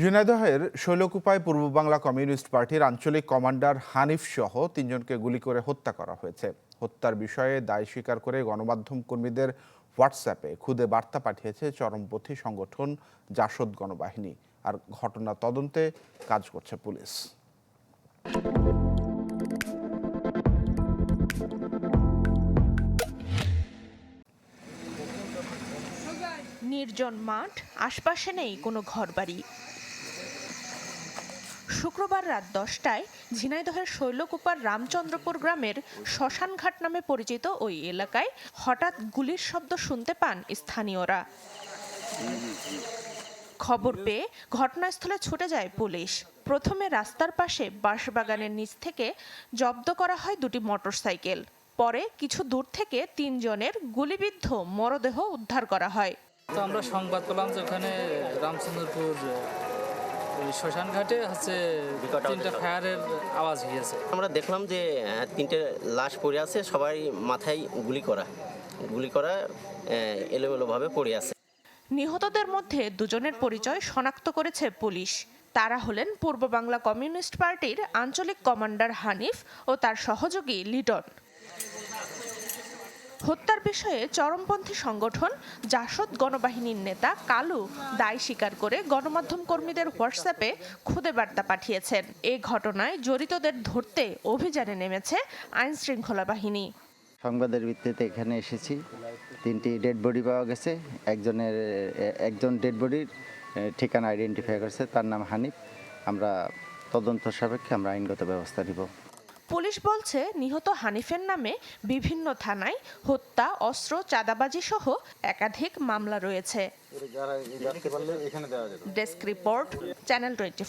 ঝিনাইদহের শৈলকুপায় পূর্ব বাংলা কমিউনিস্ট পার্টির আঞ্চলিক কমান্ডার হানিফ সহ তিনজনকে গুলি করে হত্যা করা হয়েছে। হত্যার বিষয়ে দায় স্বীকার করে গণমাধ্যম কর্মীদের হোয়াটসঅ্যাপে খুদে বার্তা পাঠিয়েছে চরমপন্থী সংগঠন জাসদ গণবাহিনী আর ঘটনা তদন্তে কাজ করছে পুলিশ। নির্জন মাঠ, আশপাশে নেই কোনো ঘরবাড়ি। শুক্রবার রাত দশটায় ঝিনাইদহের শৈলকুপার রামচন্দ্রপুর গ্রামের শ্মশানঘাট নামে পরিচিত ওই এলাকায় হঠাৎ গুলির শব্দ শুনতে পান স্থানীয়রা। খবর পেয়ে ঘটনাস্থলে ছুটে যায় পুলিশ। প্রথমে রাস্তার পাশে বাঁশবাগানের নিচ থেকে জব্দ করা হয় দুটি মোটরসাইকেল। পরে কিছু দূর থেকে তিনজনের গুলিবিদ্ধ মরদেহ উদ্ধার করা হয়। তো আমরা সংবাদ পেলাম যে ওখানে রামচন্দ্রপুর ওই শ্মশান ঘাটে হচ্ছে তিনটা ফায়ারের আওয়াজ হয়েছে আমরা দেখলাম যে তিনটে লাশ পড়ে আছে সবাই মাথায় গুলি করা। গুলি করা আহ, এলোমেলোভাবে পড়ে আছে। নিহতদের মধ্যে দুজনের পরিচয় শনাক্ত করেছে পুলিশ। তারা হলেন পূর্ব বাংলা কমিউনিস্ট পার্টির আঞ্চলিক কমান্ডার হানিফ ও তার সহযোগী লিটন। হত্যার বিষয়ে চরমপন্থী সংগঠন জাসদ গণবাহিনীর নেতা কালু দায় স্বীকার করে গণমাধ্যম কর্মীদের হোয়াটসঅ্যাপে খুদে বার্তা পাঠিয়েছেন। এ ঘটনায় জড়িতদের ধরতে অভিযানে নেমেছে আইন শৃঙ্খলা বাহিনী। সংবাদের ভিত্তিতে এখানে এসেছি। তিনটি ডেড বডি পাওয়া গেছে। একজনের, একজন ডেড বডির ঠিকানা আইডেন্টিফাই করেছে। তার নাম হানিফ। আমরা তদন্ত সাপেক্ষে আমরা আইনগত ব্যবস্থা নিব। পুলিশ বলছে নিহত হানিফের নামে বিভিন্ন থানায় হত্যা অস্ত্র চাঁদাবাজি সহ একাধিক মামলা রয়েছে। Desk report channel twenty